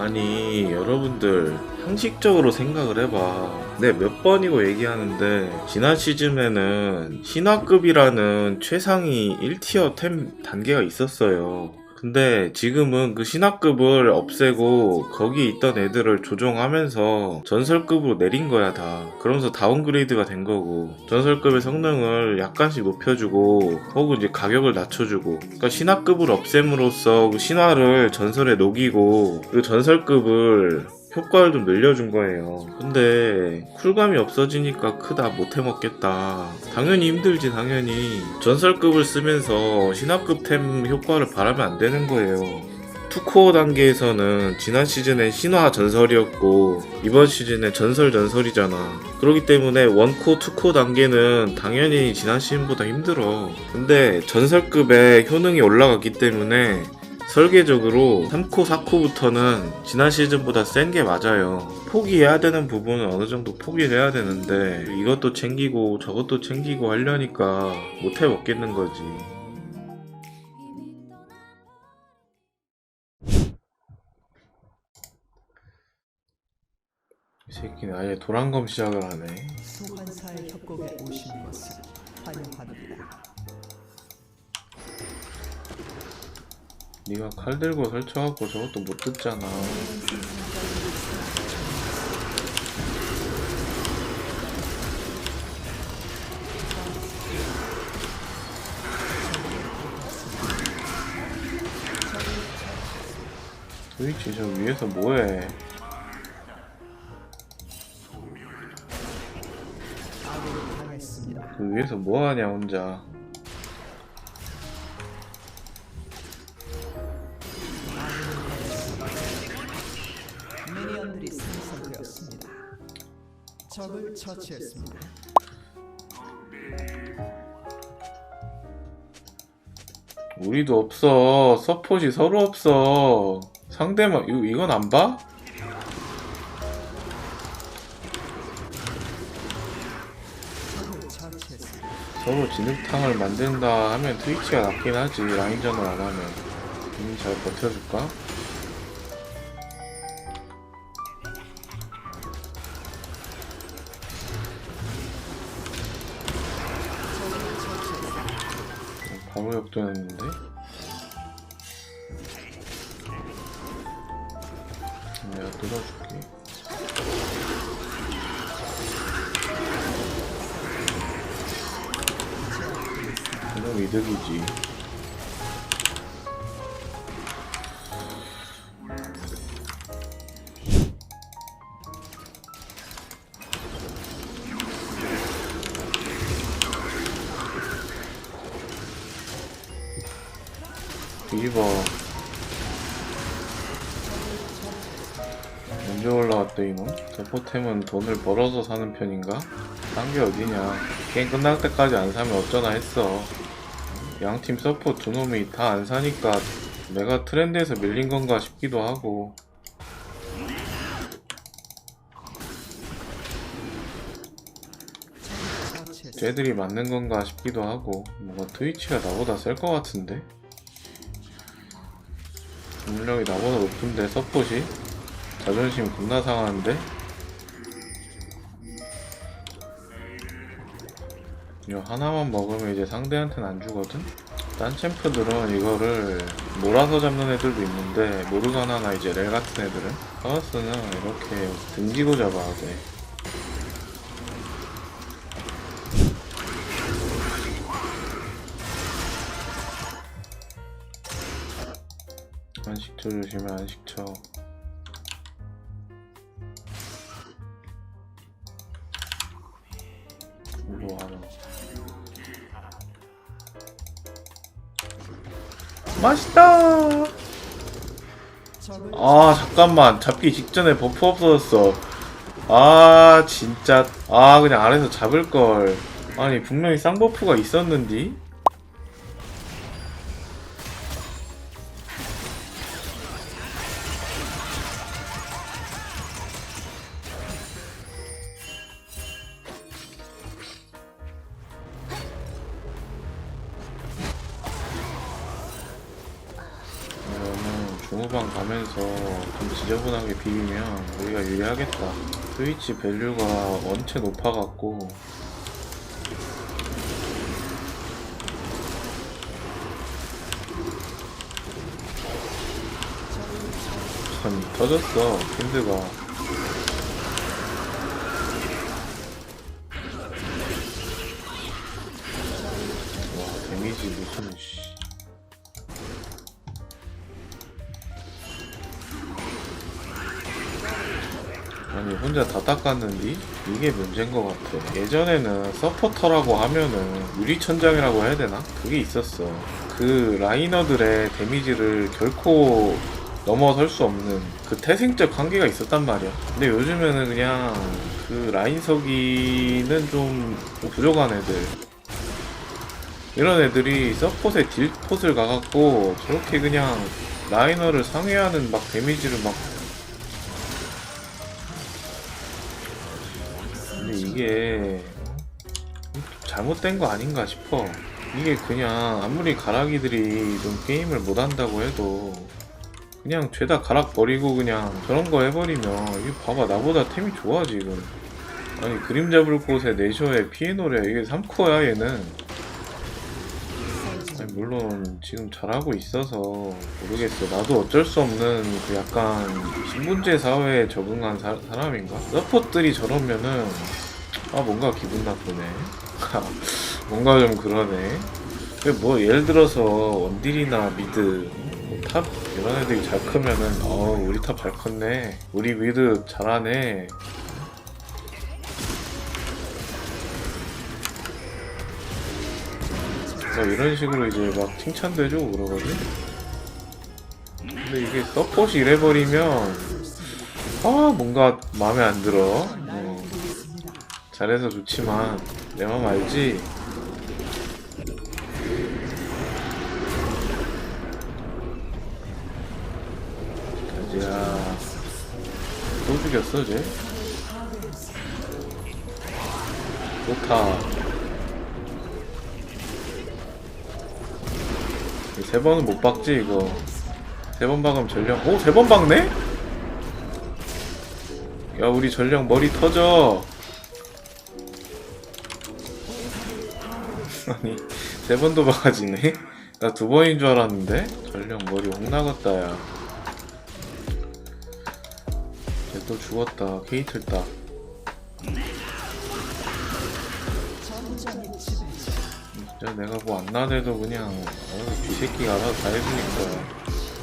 아니 여러분들 상식적으로 생각을 해봐. 내몇 번이고 얘기하는데 지난 시즌에는 신화급이라는 최상위 1티어 템 단계가 있었어요 근데 지금은 그 신화급을 없애고 거기 있던 애들을 조정하면서 전설급으로 내린 거야 다. 그러면서 다운그레이드가 된 거고 전설급의 성능을 약간씩 높여주고 혹은 이제 가격을 낮춰주고. 그러니까 신화급을 없앰으로써 그 신화를 전설에 녹이고 그 전설급을 효과를 좀 늘려준 거예요. 근데 쿨감이 없어지니까 크다 못해 먹겠다. 당연히 힘들지 당연히. 전설급을 쓰면서 신화급 템 효과를 바라면 안 되는 거예요. 투코어 단계에서는 지난 시즌엔 신화 전설이었고 이번 시즌엔 전설 전설이잖아. 그렇기 때문에 원코, 투코 단계는 당연히 지난 시즌보다 힘들어. 근데 전설급의 효능이 올라갔기 때문에 설계적으로 3코, 4코부터는 지난 시즌보다 센 게 맞아요. 포기해야 되는 부분은 어느 정도 포기를 해야 되는데 이것도 챙기고 저것도 챙기고 하려니까 못해 먹겠는 거지. 이 새끼는 아예 도란검 시작을 하네. 소환사의 협곡에 오신 것을 환영합니다. 네가 칼 들고 설쳐갖고 저것도 못 듣잖아. 스위치 저 위에서 뭐해? 그 위에서 뭐하냐 혼자? 처치했습니다. 우리도 없어. 서폿이 서로 없어. 상대만 이거 이건 안 봐? 서로 진흙탕을 만든다 하면 트위치가 낫긴 하지 라인전을 안 하면 음, 잘 버텨줄까? 바로 역전했는데? 내가 뜯어줄게 그럼 이득이지. 서포템은 돈을 벌어서 사는 편인가? 딴 게 어디냐? 게임 끝날 때까지 안 사면 어쩌나 했어. 양팀 서포 두 놈이 다 안 사니까 내가 트렌드에서 밀린 건가 싶기도 하고. 쟤들이 맞는 건가 싶기도 하고. 뭔가 트위치가 나보다 셀 것 같은데? 능력이 나보다 높은데 서폿이? 자존심 겁나 상하는데 이거 하나만 먹으면 이제 상대한테는 안 주거든? 딴 챔프들은 이거를 몰아서 잡는 애들도 있는데 모르가나나 이제 렐 같은 애들은? 카우스는 이렇게 등지고 잡아야 돼. 안식처 조심해 안식처 맛있다. 아 잠깐만. 잡기 직전에 버프 없어졌어. 아 진짜. 아 그냥 아래서 잡을걸. 아니 분명히 쌍버프가 있었는디 스위치 밸류가 원체 높아갖고. 아니 터졌어 핀드가. 와 데미지 무슨 씨 혼자 다 닦았는디? 이게 문제인 것 같아 예전에는 서포터라고 하면은 유리천장이라고 해야 되나? 그게 있었어 그 라이너들의 데미지를 결코 넘어설 수 없는 그 태생적 한계가 있었단 말이야 근데 요즘에는 그냥 그 라인 서기는 좀 부족한 애들 이런 애들이 서폿에 딜폿을 가갖고 저렇게 그냥 라이너를 상회하는 막 데미지를 막 이게 좀 잘못된 거 아닌가 싶어. 이게 그냥 아무리 가락이들이 좀 게임을 못한다고 해도 그냥 죄다 가락 버리고 그냥 저런 거 해버리면 이게 봐봐 나보다 템이 좋아 지금. 아니 그림 잡을 곳에 내셔에 피해노래 이게 3코어야 얘는. 아니, 물론 지금 잘하고 있어서 모르겠어. 나도 어쩔 수 없는 그 약간 신분제 사회에 적응한 사, 사람인가? 서포트들이 저러면은 아 뭔가 기분 나쁘네. 뭔가 좀 그러네. 뭐 예를 들어서 원딜이나 미드, 뭐 탑 이런 애들이 잘 크면은 어 우리 탑 잘 컸네. 우리 미드 잘하네. 뭐 이런 식으로 이제 막 칭찬도 해주고 그러거든. 근데 이게 서폿이 이래버리면 아 뭔가 마음에 안 들어. 어, 잘해서 좋지만 내 맘 알지. 가지야 또 죽였어 쟤? 좋다. 세 번은 못 박지 이거 세 번 박으면 전령 오 세 번 박네? 야 우리 전령 머리 터져 아니 세 번도 박아지네. 나 두 번인 줄 알았는데? 전령 머리 홍 나갔다 야쟤 또 죽었다. 케이틀 딱 전장의 지배자 진짜 내가 뭐 안 나대도 그냥 어, 쥐새끼가 알아서 다 해주니까.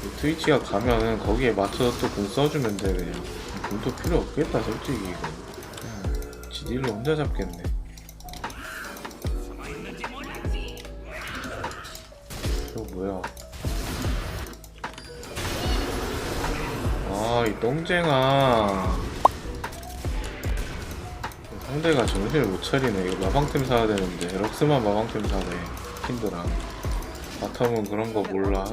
이 트위치가 가면은 거기에 맞춰서 또 공 써주면 돼 그냥. 공도 필요 없겠다 솔직히. 이거. 지딜로 혼자 잡겠네 이 똥쟁아 상대가 정신을 못 차리네. 이거 마방템 사야 되는데 럭스만 마방템 사네. 킨드랑 바텀은 그런 거 몰라.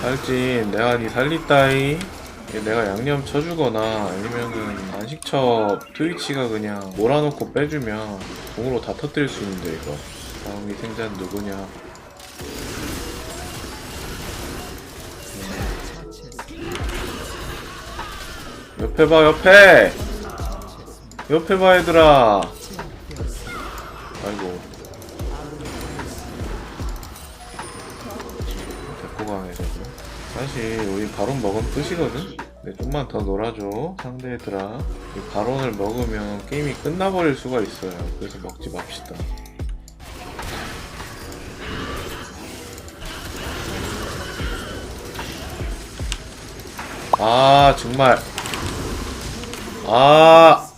살찐 내가 니 살리따이. 얘 내가 양념 쳐주거나 아니면은 안식첩 트위치가 그냥 몰아놓고 빼주면 공으로 다 터뜨릴 수 있는데 이거. 다음 이 생자는 누구냐? 옆에 봐 옆에. 옆에 봐 얘들아. 아이고. 데리고 가네 저거. 사실 우리 바론 먹으면 끝이거든? 근데 좀만 더 놀아줘 상대 애들아 이 바론을 먹으면 게임이 끝나버릴 수가 있어요. 그래서 먹지 맙시다. 아 정말. 아.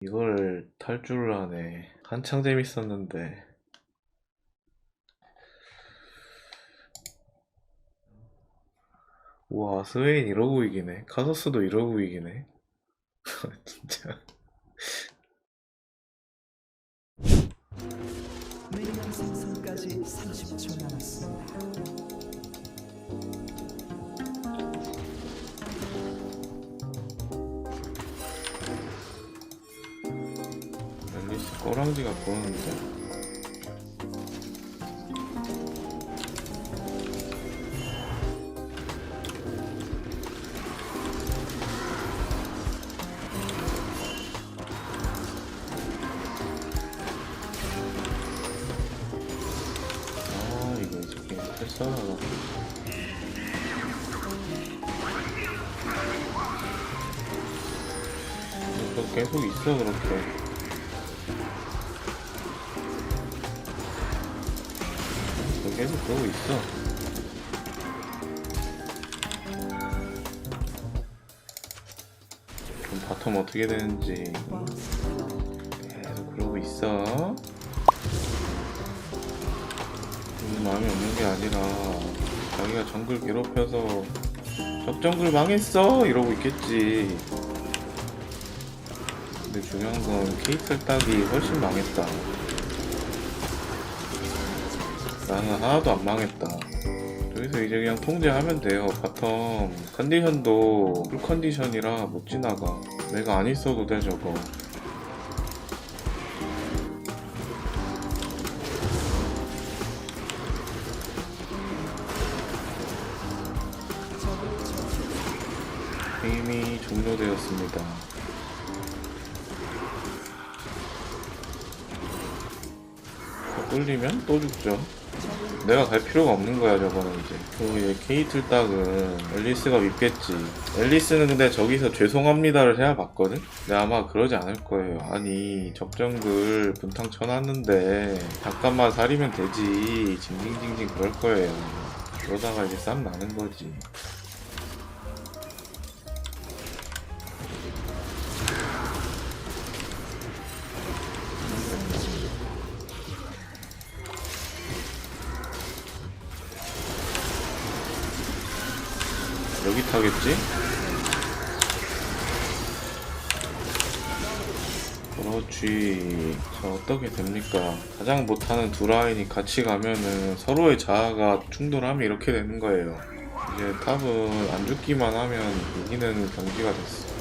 이걸 탈출을 하네. 한창 재밌었는데. 우와, 스웨인 이러고 이기네. 카서스도 이러고 이기네. 진짜. 계속 그러고 있어. 그럼 바텀 어떻게 되는지 계속 그러고 있어. 음, 마음이 없는 게 아니라 자기가 정글 괴롭혀서 적정글 망했어 이러고 있겠지. 근데 중요한 건 케이틀 딱이 훨씬 망했다. 나는 하나도 안 망했다. 여기서 이제 그냥 통제하면 돼요. 바텀 컨디션도 풀 컨디션이라 못 지나가. 내가 안 있어도 돼 저거. 게임이 종료되었습니다. 또 뚫리면 또 죽죠. 내가 갈 필요가 없는 거야 저거는 이제. 그리고 이제 케이틀 딱은 앨리스가 믿겠지. 앨리스는 근데 저기서 죄송합니다를 해야 봤거든? 근데 아마 그러지 않을 거예요. 아니 적정글 분탕 쳐놨는데 잠깐만 살이면 되지. 징징징징 그럴 거예요. 그러다가 이제 쌈 나는 거지 타겠지? 그렇지. 자, 어떻게 됩니까? 가장 못하는 두 라인이 같이 가면은 서로의 자아가 충돌하면 이렇게 되는 거예요. 이제 탑은 안 죽기만 하면 이기는 경기가 됐어.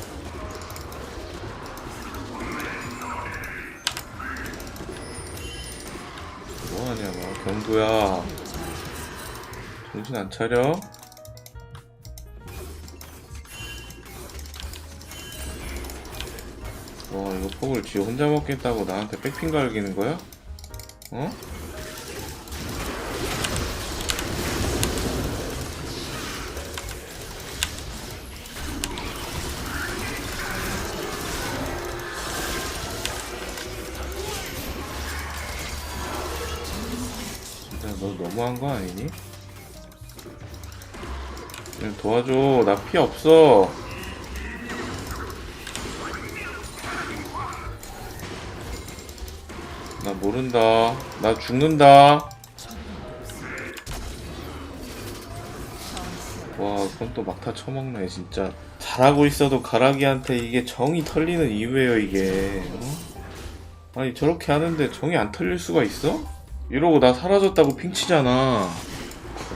뭐하냐, 막. 경구야. 정신 안 차려? 와 이거 폭을 지 혼자 먹겠다고 나한테 백핑 갈기는 거야? 어? 진짜 너 너무한 거 아니니? 좀 도와줘 나 피 없어 나 모른다. 나 죽는다. 와, 그건 또 막타 쳐먹네, 진짜. 잘하고 있어도 가라기한테 이게 정이 털리는 이유예요, 이게. 어? 아니, 저렇게 하는데 정이 안 털릴 수가 있어? 이러고 나 사라졌다고 핑치잖아.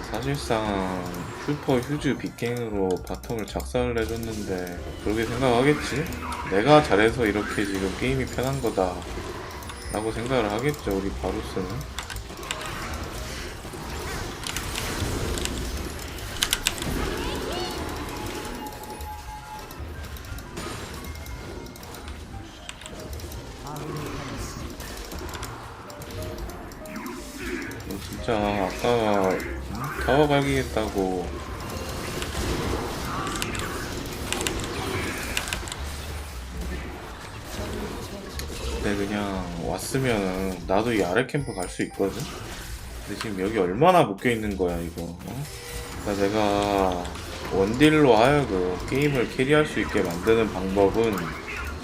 사실상 슈퍼 휴즈 빅갱으로 바텀을 작살을 내줬는데 그렇게 생각하겠지? 내가 잘해서 이렇게 지금 게임이 편한 거다. 라고 생각을 하겠죠 우리 바루스는 너 진짜 아까 응? 타워 갈기겠다고 근데 그냥 왔으면은 나도 이 아래 캠프 갈 수 있거든. 근데 지금 여기 얼마나 묶여 있는 거야 이거. 어? 그러니까 내가 원딜로 하여금 게임을 캐리할 수 있게 만드는 방법은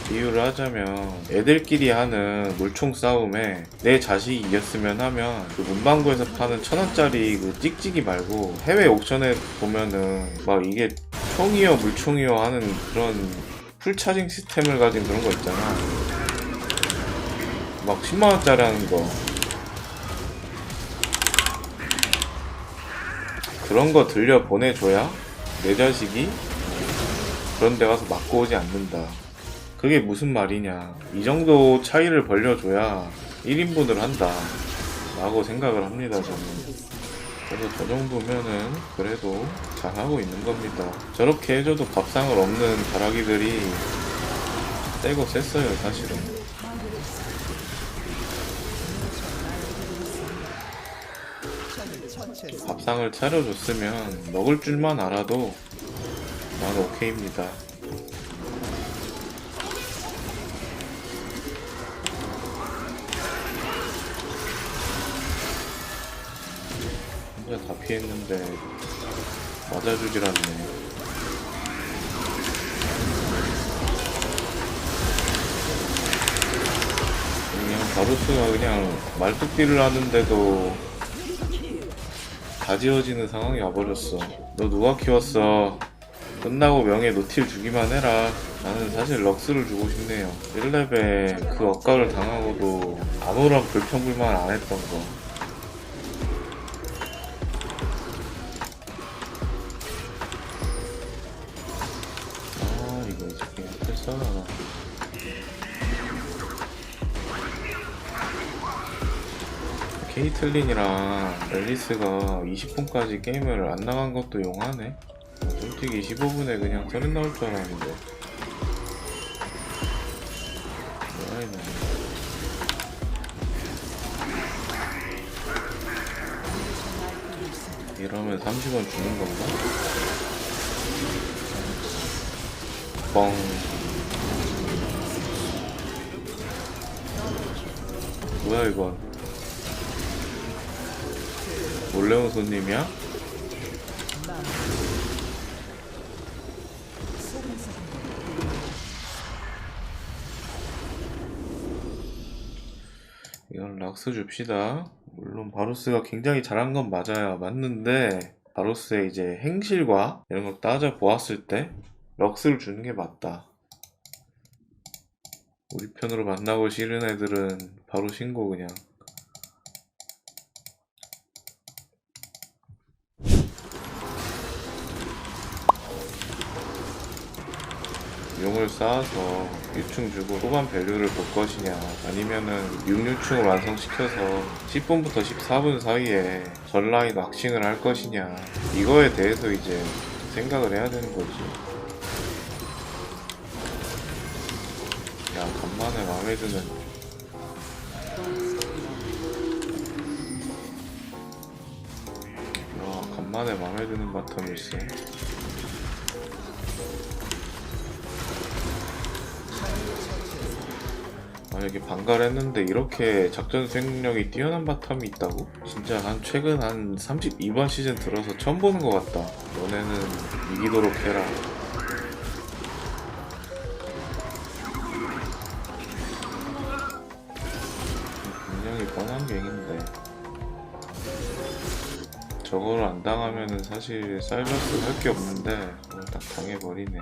비유를 하자면 애들끼리 하는 물총 싸움에 내 자식이 이겼으면 하면 그 문방구에서 파는 천 원짜리 그 찍찍이 말고 해외 옥션에 보면은 막 이게 총이요 물총이요 하는 그런 풀 차징 시스템을 가진 그런 거 있잖아. 막 10만원짜리 하는 거 그런 거 들려 보내줘야 내 자식이 그런 데 가서 맞고 오지 않는다. 그게 무슨 말이냐. 이 정도 차이를 벌려줘야 1인분을 한다. 라고 생각을 합니다, 저는. 그래서 저 정도면은 그래도 잘하고 있는 겁니다. 저렇게 해줘도 밥상을 없는 다락이들이 떼고 셌어요, 사실은. 밥상을 차려줬으면 먹을 줄만 알아도 난 오케이입니다. 혼자 다 피했는데 맞아주질 않네. 그냥 바루스가 그냥 말뚝딜을 하는데도 다 지워지는 상황이 와버렸어. 너 누가 키웠어? 끝나고 명예 노틸 주기만 해라. 나는 사실 럭스를 주고 싶네요. 1렙에 그 억가를 당하고도 아무런 불평불만 안 했던 거. 케이틀린이랑 앨리스가 20분까지 게임을 안 나간 것도 용하네. 어, 솔직히 15분에 그냥 서른 나올 줄 알았는데. 이거. 이러면 30원 주는 건가? 뻥. 뭐야, 이건. 몰래 온 손님이야? 이건 락스 줍시다. 물론 바로스가 굉장히 잘한 건 맞아요. 맞는데 바로스의 이제 행실과 이런 걸 따져 보았을 때 럭스를 주는 게 맞다. 우리 편으로 만나고 싫은 애들은 바로 신고 그냥. 용을 쌓아서 유충 주고 후반 밸류를 볼 것이냐 아니면은 6유충을 완성시켜서 10분부터 14분 사이에 전라인 왁싱을 할 것이냐 이거에 대해서 이제 생각을 해야 되는 거지. 야 간만에 마음에 드는. 와 간만에 마음에 드는 바텀일세 만약에 반가를 했는데 이렇게 작전 수행력이 뛰어난 바텀이 있다고? 진짜 한 최근 한 32번 시즌 들어서 처음 보는 것 같다. 너네는 이기도록 해라. 굉장히 뻔한 갱인데 저거를 안 당하면은 사실 사이버스 할게 없는데 딱 당해버리네.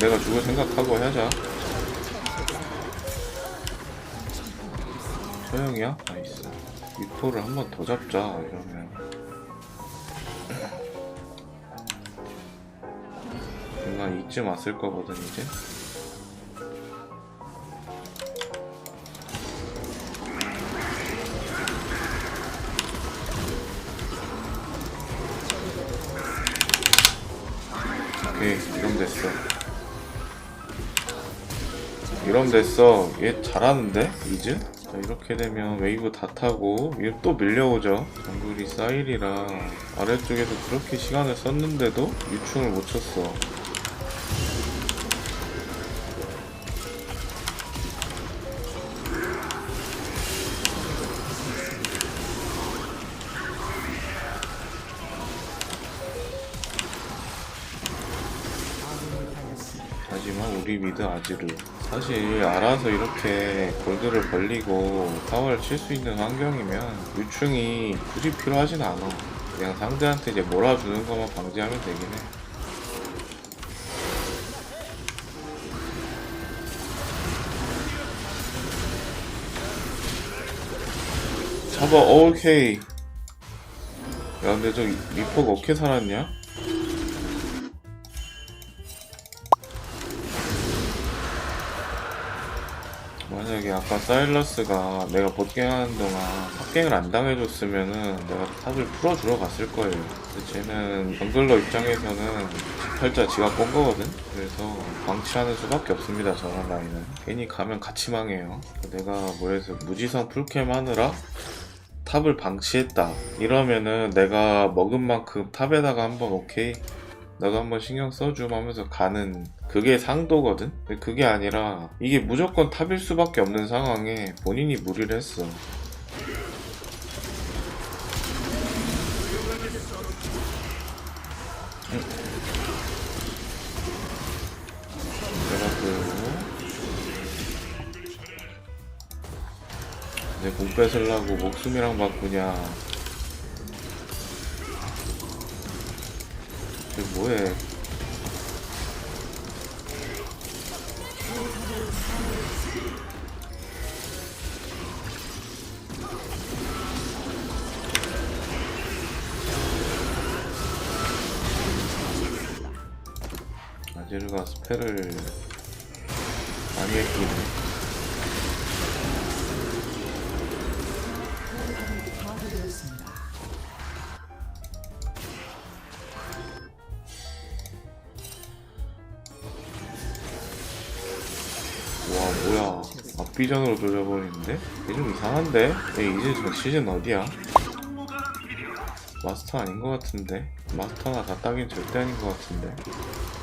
내가 죽을 생각하고 하자. 소영이야? 나이스. 위포를 한 번 더 잡자, 이러면. 중간 이쯤 왔을 거거든, 이제. 이러면 됐어. 얘 잘하는데? 이즈? 자, 이렇게 되면 웨이브 다 타고 얘또 밀려오죠. 정글이 사일이라 아래쪽에서 그렇게 시간을 썼는데도 유충을 못 쳤어. 하지만 우리 미드 아지르 사실 알아서 이렇게 골드를 벌리고 타워를 칠 수 있는 환경이면 유충이 굳이 필요하진 않아. 그냥 상대한테 이제 몰아주는 것만 방지하면 되긴 해. 봐봐 오케이. 야 근데 저 리퍼가 어떻게 살았냐? 아까 사일러스가 내가 봇갱하는 동안 탑갱을 안 당해줬으면은 내가 탑을 풀어주러 갔을 거예요. 근데 쟤는 정글러 입장에서는 18자 지가 꼰 거거든? 그래서 방치하는 수밖에 없습니다, 저런 라인은. 괜히 가면 같이 망해요. 내가 뭐래서 무지성 풀캠 하느라 탑을 방치했다. 이러면은 내가 먹은 만큼 탑에다가 한번 오케이. 나도 한번 신경 써줌 하면서 가는 그게 상도거든? 근데 그게 아니라 이게 무조건 탑일 수밖에 없는 상황에 본인이 무리를 했어. 응. 그래가지고 내공 뺏으려고 목숨이랑 바꾸냐 쟤 뭐해 아지르가 스펠을 많이 파괴되었습니다. 와 뭐야 앞비전으로 조져버리는데? 이게 좀 이상한데? 얘 이제 저 시즌 어디야? 마스터 아닌 것 같은데? 마스터나 다 따긴 절대 아닌 것 같은데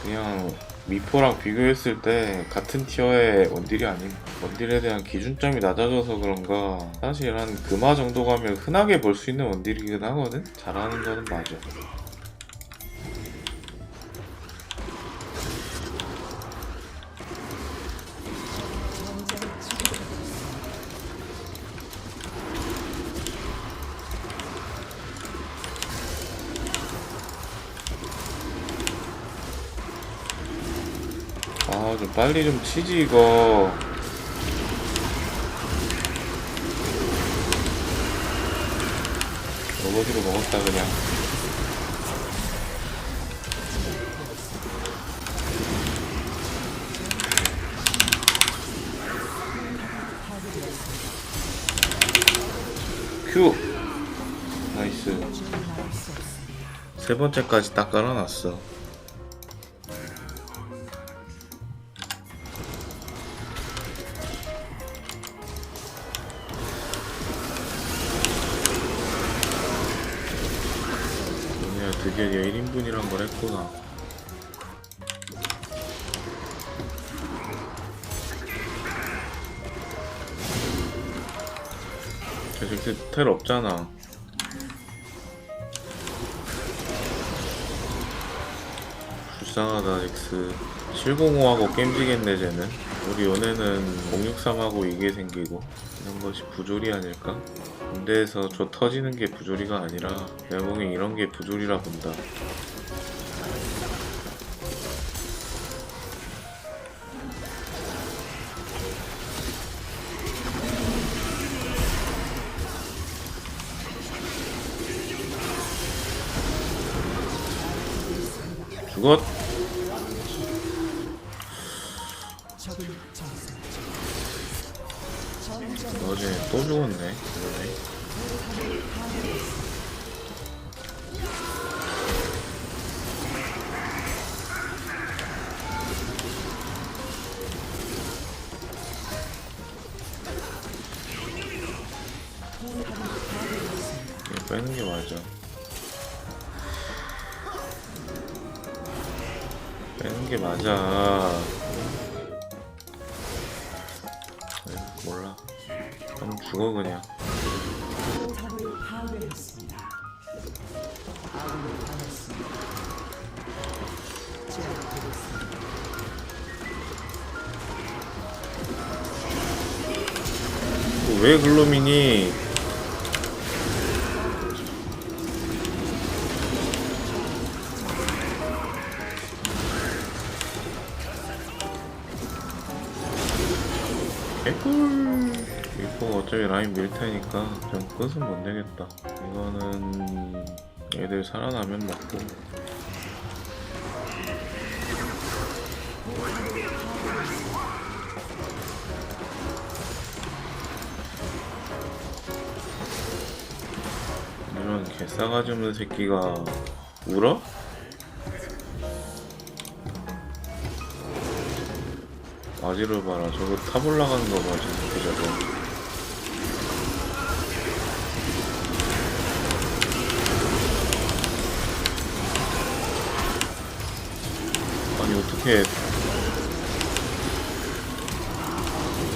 그냥 미포랑 비교했을 때 같은 티어의 원딜이 아닌 원딜에 대한 기준점이 낮아져서 그런가 사실 한 금화 정도 가면 흔하게 볼 수 있는 원딜이긴 하거든? 잘하는 거는 맞아 좀 빨리 좀 치지 이거. 어거지로 먹었다 그냥. 큐. 나이스. 세 번째까지 딱 깔아놨어 저렇게 텔 없잖아. 불쌍하다 엑스. 705하고 게임지겠네 쟤는. 우리 연애는 063하고 이게 생기고. 이런 것이 부조리 아닐까? 군대에서 저 터지는 게 부조리가 아니라 보기엔 이런 게 부조리라 본다 죽 맞아. 몰라. 그럼 죽어 그냥. 포탑을 파괴 리퍼가 어차피 라인 밀 테니까 좀 끝은 못 내겠다. 이거는 애들 살아나면 먹고. 이런 개싸가지 없는 새끼가 울어? 아지를 봐라 저거 탑 올라가는 거 봐, 저 새끼 저거. 아니 어떻게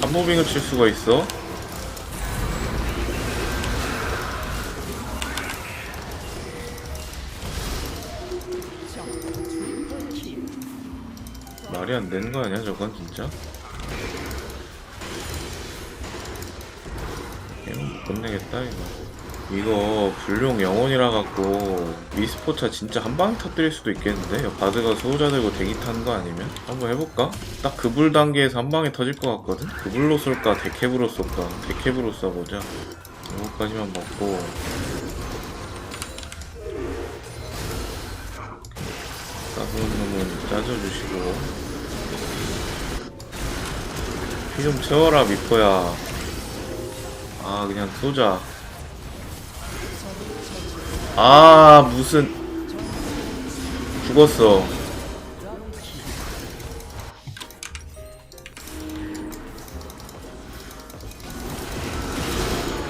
한모빙을 칠 수가 있어? 말이 안 되는 거 아니야 저건 진짜? 게임 못 끝내겠다 이거 이거 불용 영혼이라 갖고 미스포차 진짜 한 방에 터뜨릴 수도 있겠는데 바드가 수호자 들고 대기 타는 거 아니면? 한번 해볼까? 딱 그 불 단계에서 한 방에 터질 것 같거든? 그 불로 쏠까 데캡으로 쏠까 데캡으로 쏴보자 이거까지만 먹고 짜줘주시고. 피 좀 채워라 미포야. 아 그냥 쏘자. 아 무슨. 죽었어.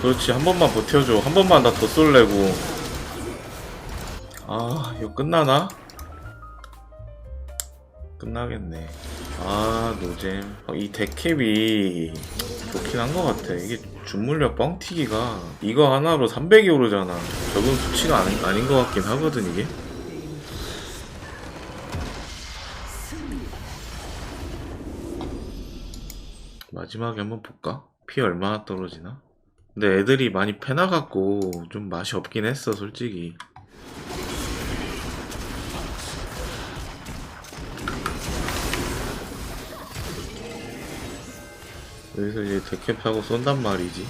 그렇지 한 번만 버텨줘. 한 번만 나 더 쏠래고. 아 이거 끝나나? 끝나겠네. 아 노잼. 어, 이 데캡이 좋긴 한 것 같아. 이게 준물력 뻥튀기가 이거 하나로 300이 오르잖아. 적은 수치가 아닌, 아닌 것 같긴 하거든 이게. 마지막에 한번 볼까? 피 얼마나 떨어지나? 근데 애들이 많이 패나갖고 좀 맛이 없긴 했어 솔직히 여기서 이제 데캡하고 쏜단 말이지.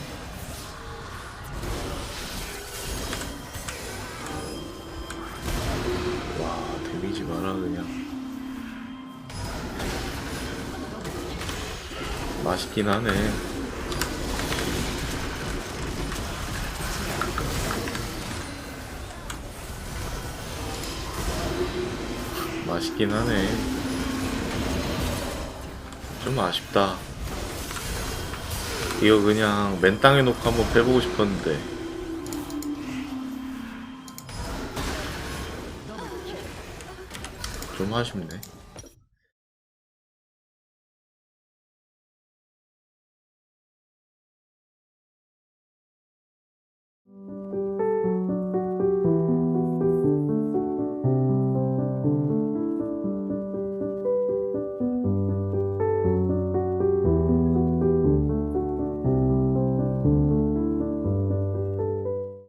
와 데미지 봐라 그냥. 맛있긴 하네. 맛있긴 하네. 좀 아쉽다 이거 그냥 맨 땅에 놓고 한번 빼보고 싶었는데. 좀 아쉽네